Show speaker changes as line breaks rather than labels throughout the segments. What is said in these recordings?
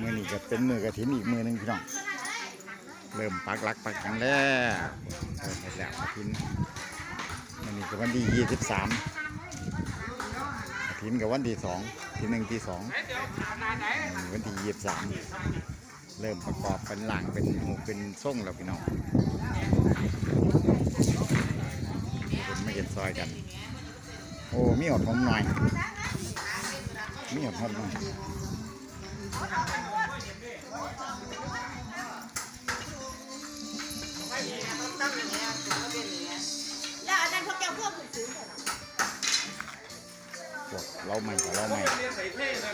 มือนี้ก็เป็นมือกระถินอีกมือหนึงพี่น้อง เริ่มปักหลักปักกันแล้วเริ่มเห็ดแล้วกระถินมันนี้ก็วันที่ยี่สิบสามกระถินกับวันที่สองที่หนึ่งที่สองวันที่ยี่สิบสามเริ่มประกอบเป็นหลังเป็นหูเป็นส่งแล้วพี่น้องคนไม่เห็นซอยกัน โอ้มีอดหอมหน่อยมีอดหอมหน่อย
พวกเรา
ใหม่กับเราใหม่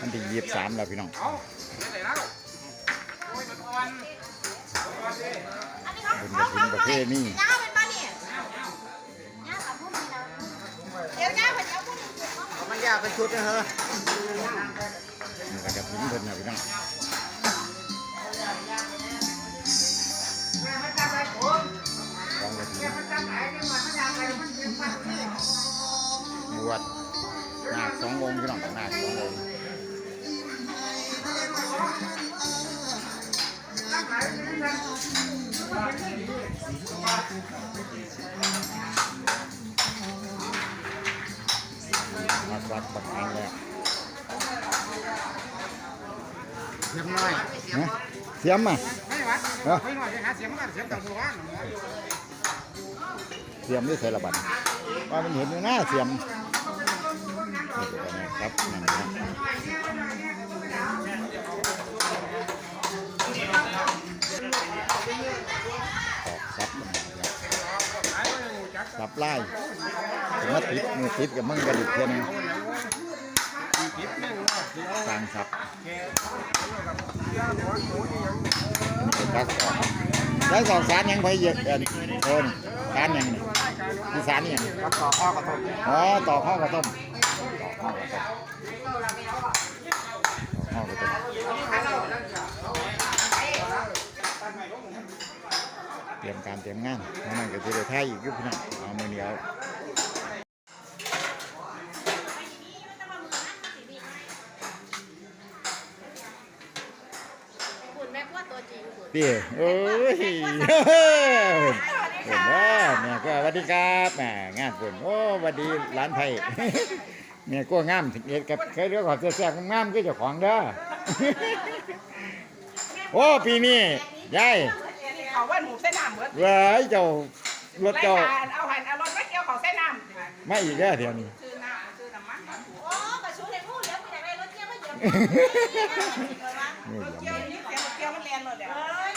มันที่ยีบสามแล้วพี่น้อง
อันนี้เขา
เป็นกระถินประเภทนี้
ย่าเป็นบ้านเนี่ยากับพวกนี้นะเดี๋ยวย่าเป็นเดี๋ยวพวกนี้เขา
มันยากเป็ นชุดนะเฮ้
นี่ก็กระถินเพิ่นนะพี่น้องของกระถินบวชนาคสององค์พี่น้องนาคสององค์มาวัดปักทางแล้ว
เสียงน้อย
นะเสียมอะ
ไม่วัด
เอ้า
ไม่หน่อยจะหาเสียงมันก็เสียงต่างหมู่บ้าน
เสียมด้วยใส่ระบัดว่ามันเห็นอยู่หน้าเสียมนี่ก็ได้นะครับนั่นนะตอกซับมันนะครับซับไล่ถึงมาติดมือติดกับมึงกระดิกเท่านึง สร้างซับไปตักออกได้สองสารยังไปเยอะเอ็นโอนสารยังนี่คือสารยัง
กับต่อข้อกระทบ
อ๋อต่อข้าวกระต้มต่อข้าวกระต้มต่อข้าวกระต้มเตรียมการเตรียมงานนั่นก็จะได้ท่ายอีกอยุคนะเอามือเดียว
คุณแม่ว่า ตัวจริงคุณ
พี่เอ้ยเห็นว่าแม่ก็สวัสดีครับแหม่งานฝนโอ้สวัสดีร้านไผ่แม่ก็งามถึงเอ็ดกับเคยเรียกว่าแซ่บๆงามก็เจ้าของเด้อโอ้ปีนี้ยาย
เขาว่าหมูเส้นน้ำเหมือน
เว้ยเจ้ารถ
ไร
เจ้า
การเอาหันเอารถมาเกี่ยวเขาเส้นน้ำ
ไม่อีกแล้วเดี๋ยวนี้
ซื้อน้ำซื้อน้ำมัน
โอ้กระชู้เลยพูดแล้วคุณอยากได้รถเที่ยวไม่เยอะ
นี่
รถ
เดี๋
เกี่
ย
ยววนี่เสียงรถเกี่ยวมันแรงเลยเดี๋ยว
เอ้ย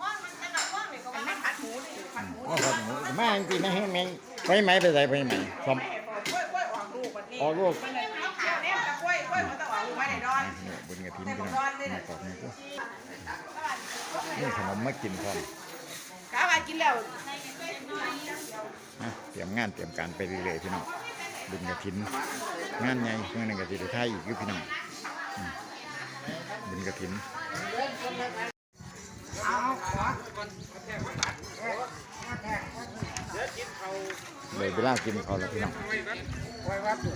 ว่างมันจะหนักว่างเลยก็
มัน
ว่า
ไม่ผัดหมูดิผัดหมู
อ๋อครับมาจริงๆนะให้แม่งไปไหมไปใส่ไปไหมสม
ไม่ให้กล้วยกล้วยออกลูกวันนี้
ออกลูก
มันเลยเกี่ยวเนี่ยแต่กล้วยกล้วยมันต้องออกลูกไม่ได้ดอน
เนี่ยบนกระถิ่นพี่น้องมาตอกนี่ก็นี่ขนมมากินพร้อม
กาว่ากินแล้ว
นะเตรียมงานเตรียมการไปเรื่อยๆพี่น้องบุญกระถินงานใหญ่เมื่อนึงกระถินไทยอีกอยู่พี่น้องอืม บุญกระถิน
เอาขอ
เลยเวลากินเขาวแล้วพี่น้อง
ไว้วัดอยู่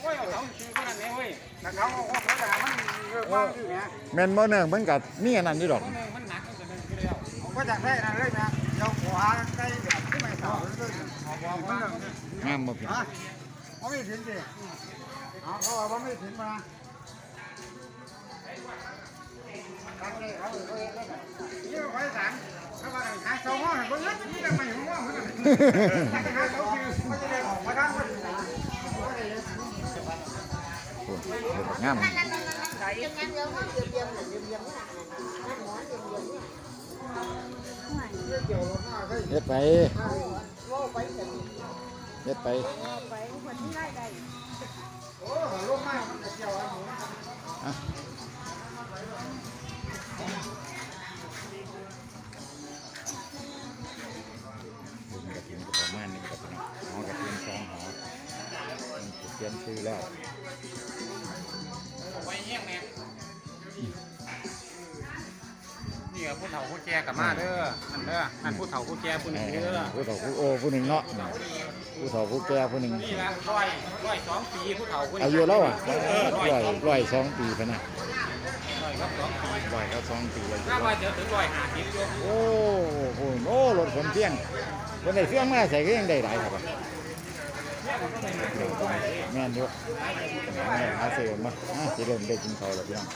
โอ้ยเอาเขาชื่อคนนั้นเว้ยแต่เขาเอาของเขาแต่มันเยอะมากอยู่เนี่ย
แม่นบ่เนื่องเหมือนกับนี่อันนั้นนี่ดอก
มันหนักมันจะเดินไปแล้วผมก็จะได้นั่นเลยนะเจ้าขวาใกล้แบบที่ไม่ต่อเลยเอาบอกมัน
งามบ่พี่น้อง
ฮะเขาไม่ถึงสิเอาเขาบอกว่าไม่ถึงมา ตั้งเลยเขาเลยเขาเลยนี่ไว้สั่งเขาว่าหาเสาห้องเขาเยอะนี่ทำไมหัวห้องมันถ้าจะเสาคือเขาจะได้ออกมาทางมัน
โอ้ยเดี๋ยวบักงาม
ยังยังเยอะมาเยี่ยมเยี่ยมเทียมเยี่ยมนี่นั่นหอมเยี่ยมนี่
เฮ็ดไป
โว้ไปเถอะ
เฮ็ดไป
ไปคนที่ได้ได้
โอ้ลงมามันจะเกี่ยวอะไรหมู
อะบุญกระถินก็ประมาณนี้ครับพี่น้องหอกระถินสองหอเตรียมซื้อแล้ว
ไว้เงี้ยแม่นี่ผู้เฒ่าผู้แก่กับมาเด้อนั่นเด้อนั่นผู้เฒ่าผู้แก่ผู้หนึ่งเด้อ
ผู้เฒ่าผู้โอผู้หนึ่งเนาะผู้เฒ่าผู้แก่ผู้หนึ่ง
นี่ละร้อยร้อยสองปีผู้เฒ่าผู้หนึ่ง
อายุแล้วอะร้อยร้อยสองปีพะนะ
ร
กับสองปี
ร้อยก็สองปีเลย
ถ้าว่าจะถึงร้อยห้าสิบอยู่
โอ้โหโอ้รถขนเพียงคนได้เฟี้ยงมาใส่ก็ยังได้หลายครับอะแม่นอยู่แม่หาเสือมาอะสิเริ่มได้กินข้าวแล้วพี่น้อง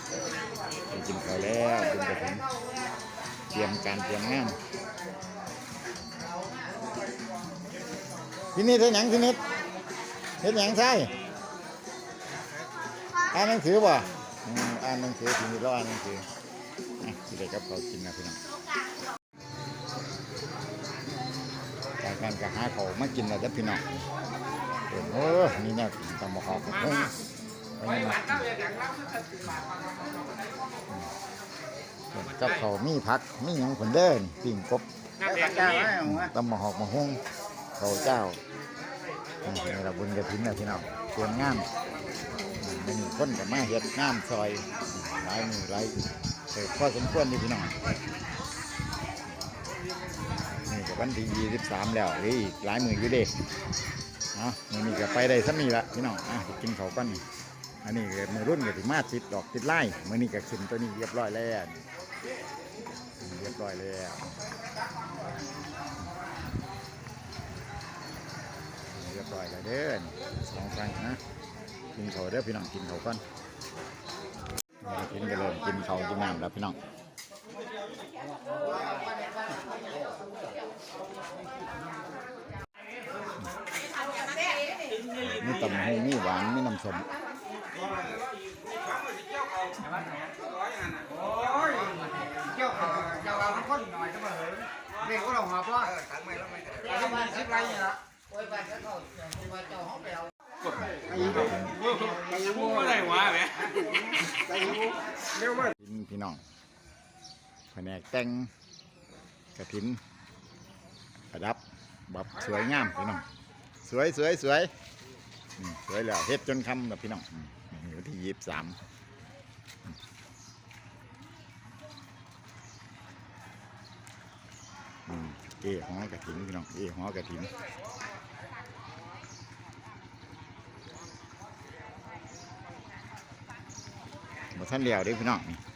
ได้กินข้าวแล้วกินไปถึงเตรียมการเตรียมงานพี่นิดเฮ็ดหยังพี่นิดเฮ็ดหยังใช่อ่านหนังสือบ่ อ่านหนังสือพี่นิดเราอ่านหนังสืออะสิได้กับเขากินนะพี่น้องจากการกะหาเขาวมากินแล้วจ้ะพี่น้องเออเออนี่เนี่ยตำมะขามเฮ้ยกับเขาวมีผักมีหยังผนเด้นปิ่งกบตำมะหอกมะฮุ่งเขาเจ้าอ่านี่ละบุญกระถินนะพี่น้องเตรียมงานอ่า มันมีคนกับมาเฮ็ดงานซอยหลายมือหลายเออพอสมควรนี่พี่น้องนี่กับวันที่23แล้วเหลืออีกหลายมืออยู่เด้เนาะมือนี้ก็ไปได้สักนี้ละพี่น้องอะกินเขาวก่อนอันนี้มือรุ่นก็ถึงมาติดดอกติดไล่มือนี้ก็ขึ้นตัวนี้เรียบร้อยแล้วเรียบร้อยแล้วเรียบร้อยแล้วเด้อนี่สองครั้งนะ กินเขาวเด้อพี่น้องกินเขาก่อนกินกันเลยกินเขากินน้ำแล้วพี่น้องมีตำหูมีหวานมีน้ำส้ม
โอ้ยเกี่ยวกับเจ้าเราคนหน่อยจะมาเห็นเด็กก็เราหอบว่าถังไม่แล้วไม่ได้มาสิบไรนี่ละโอ้ยบ้านเขาที่ว่าเจ้าห้องไปเอาไอ้ยี่ห้อไอ้ยี่ห้อ
ไม่ได้หวานไหม
ไอ้ยี่ห้อเร็วมาก
กิน พี่น้องแผนกแต่งกระถินประดับแบบสวยงามพี่น้องสวยสวยสวยสวยแล้วเฮ็ดจนคำแล้วพี่น้องอืมนี่วันที่ยี่สิบสามเอหอกระถินพี่น้องเอหอกระถินมาท่านเดียวเด้พี่น้องนี่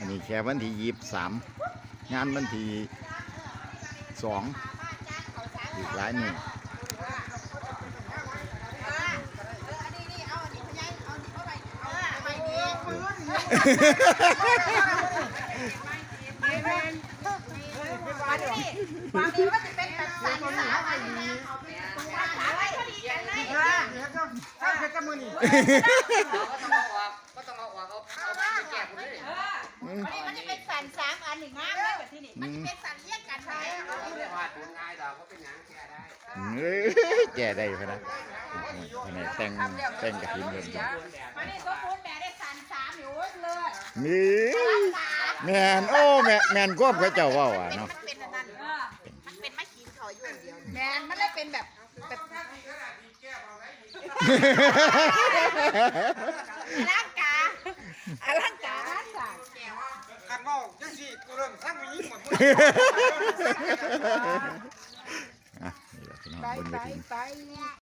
อันนี้แค่วันที่ยี่สิบสามงานวันที่สองอีกหลายมือ
วันนี้ เอ้ยแก่
ได้พะนะแผนกแต่งแต่งกระถินเพิ่นจ้ะ
วันนี้ก็พูดแม่ได้สันสามอยู่เลย
นี่
รักษา
แมนโอ้แมนแมนควบเขาเจ้าเว่าอะเนาะ
มันเป็นอันนั้นมันเป็นมะขีนเขาอยู่เดียวแมนมันได้เป็นแบบแบบร่างการ่างการ่างกา
กันว่าจังสิกูเริ่มสร้างมีหมด
อะนี่